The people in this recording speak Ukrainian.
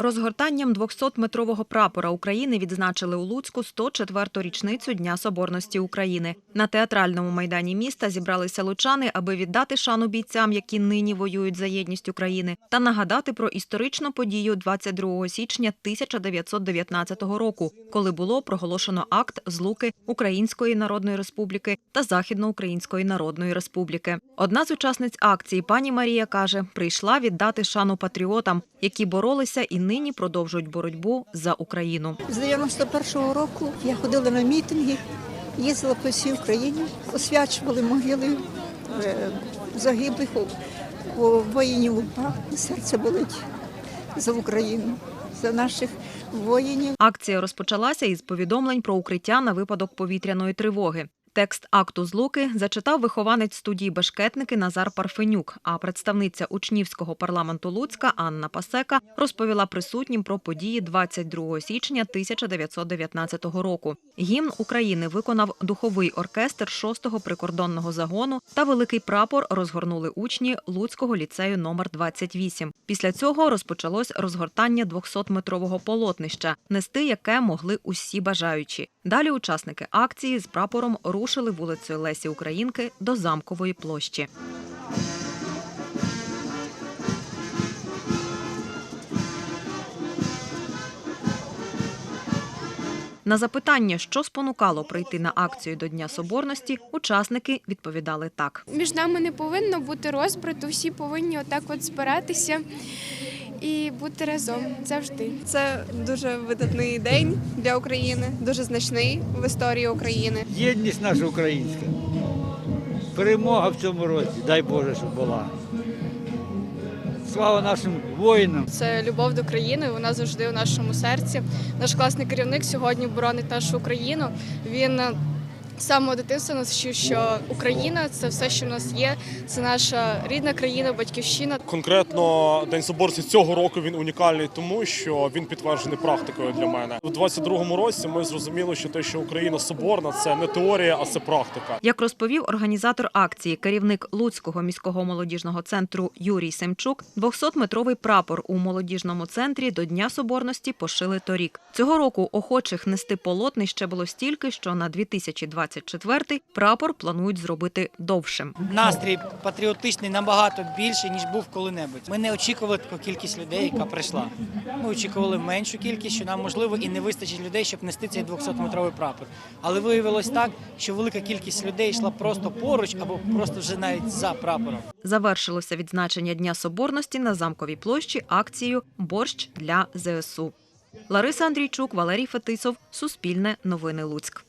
Розгортанням 200-метрового прапора України відзначили у Луцьку 104-ту річницю Дня Соборності України. На театральному майдані міста зібралися лучани, аби віддати шану бійцям, які нині воюють за єдність України, та нагадати про історичну подію 22 січня 1919 року, коли було проголошено акт злуки Української Народної Республіки та Західноукраїнської Народної Республіки. Одна з учасниць акції, пані Марія, каже, прийшла віддати шану патріотам, які боролися і нині продовжують боротьбу за Україну. З 91-го року я ходила на мітинги, їздила по всій Україні, освячували могили е, загиблих воїнів УПА. Серце болить за Україну, за наших воїнів. Акція розпочалася із повідомлень про укриття на випадок повітряної тривоги. Текст акту злуки зачитав вихованець студії Бешкетники Назар Парфенюк. А представниця учнівського парламенту Луцька Анна Пасека розповіла присутнім про події 22 січня 1919 року. Гімн України виконав духовий оркестр 6-го прикордонного загону та великий прапор розгорнули учні Луцького ліцею номер 28. Після цього розпочалось розгортання 200-метрового полотнища, нести яке могли усі бажаючі. Далі учасники акції з прапором рушили вулицею Лесі Українки до замкової площі. На запитання, що спонукало прийти на акцію до Дня Соборності, учасники відповідали так. Між нами не повинно бути розбрату, всі повинні отак от збиратися і бути разом завжди. Це дуже видатний день для України, дуже значний в історії України. Єдність наша українська. Перемога в цьому році, дай Боже, щоб була. Слава нашим воїнам. Це любов до країни. Вона завжди у нашому серці. Наш класний керівник сьогодні боронить нашу Україну. Він з самого дитинства нас вчив, що Україна це все, що в нас є. Це наша рідна країна, батьківщина. Конкретно День Соборності цього року він унікальний, тому що він підтверджений практикою для мене. У 22-му році ми зрозуміли, що те, що Україна соборна, це не теорія, а це практика. Як розповів організатор акції, керівник Луцького міського молодіжного центру Юрій Семчук, 200-метровий прапор у молодіжному центрі до Дня Соборності пошили торік. Цього року охочих нести полотнище було стільки, що на 2024 прапор планують зробити довшим. настрій патріотичний набагато більший, ніж був коли-небудь. Ми не очікували таку кількість людей, яка прийшла. Ми очікували меншу кількість, що нам можливо і не вистачить людей, щоб нести цей 200-метровий прапор. Але виявилось так, що велика кількість людей йшла просто поруч або просто вже навіть за прапором. Завершилося відзначення Дня Соборності на замковій площі акцією Борщ для ЗСУ. Лариса Андрійчук, Валерій Фетисов, Суспільне новини Луцьк.